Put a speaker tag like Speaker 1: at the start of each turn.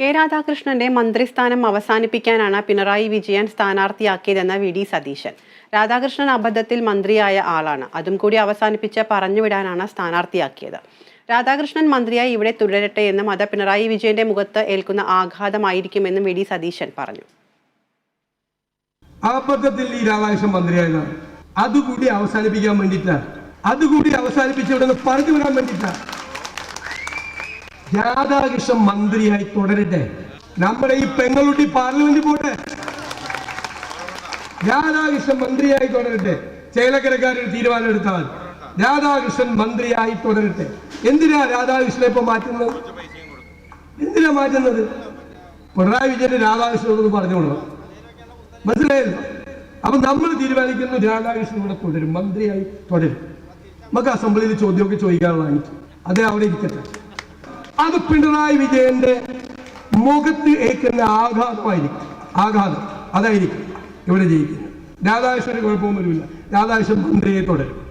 Speaker 1: K രാധാകൃഷ്ണന്റെ മന്ത്രിസ്ഥാനം അവസാനിപ്പിക്കാനാണ് പിണറായി വിജയൻ സ്ഥാനാർത്ഥിയാക്കിയതെന്ന വി ഡി സതീശൻ. രാധാകൃഷ്ണൻ അബദ്ധത്തിൽ മന്ത്രിയായ ആളാണ്. അതും കൂടി അവസാനിപ്പിച്ച് പറഞ്ഞുവിടാനാണ് സ്ഥാനാർത്ഥിയാക്കിയത്. രാധാകൃഷ്ണൻ മന്ത്രിയായി ഇവിടെ തുടരട്ടെ എന്നും അത് പിണറായി വിജയന്റെ മുഖത്ത് ഏൽക്കുന്ന ആഘാതമായിരിക്കുമെന്നും വി ഡി സതീശൻ പറഞ്ഞു.
Speaker 2: അബദ്ധത്തിൽ ഈ രാധാകൃഷ്ണൻ മന്ത്രിയായതാണ്. അതുകൂടി അവസാനിപ്പിക്കാൻ വേണ്ടിയിട്ടാണ്. അതുകൂടി അവസാനിപ്പിച്ച് ഇവിടെ പറഞ്ഞു വിടാൻ വേണ്ടിയിട്ടാണ്. രാധാകൃഷ്ണൻ മന്ത്രിയായി തുടരട്ടെ. നമ്മുടെ ഈ പെങ്ങളുട്ടി പാർലമെന്റിൽ പോട്ടെ. രാധാകൃഷ്ണൻ മന്ത്രിയായി തുടരട്ടെ. ചേലക്കരക്കാരൊരു തീരുമാനം എടുത്താൽ രാധാകൃഷ്ണൻ മന്ത്രിയായി തുടരട്ടെ. എന്തിനാ രാധാകൃഷ്ണനെ ഇപ്പൊ മാറ്റുന്നത്? എന്തിനാ മാറ്റുന്നത്? പിണറായി വിജയൻ രാധാകൃഷ്ണൻ പറഞ്ഞോളൂ. മനസ്സിലായല്ലോ? അപ്പൊ നമ്മൾ തീരുമാനിക്കുന്നു രാധാകൃഷ്ണൻ ഇവിടെ തുടരും മന്ത്രിയായി തുടരും. നമുക്ക് അസംബ്ലിയിൽ ചോദ്യമൊക്കെ ചോദിക്കാനുള്ള അദ്ദേഹം അവിടെ ഇരിക്കട്ടെ. അത് പിണറായി വിജയന്റെ മുഖത്ത് ഏൽക്കുന്ന ആഘാതമായിരിക്കും. ആഘാതം. അതായിരിക്കും ഇവിടെ ജയിക്കുന്നത്. രാധാകൃഷ്ണന് കുഴപ്പമൊന്നുമില്ല. രാധാകൃഷ്ണൻ മന്ത്രിയെ തുടരും.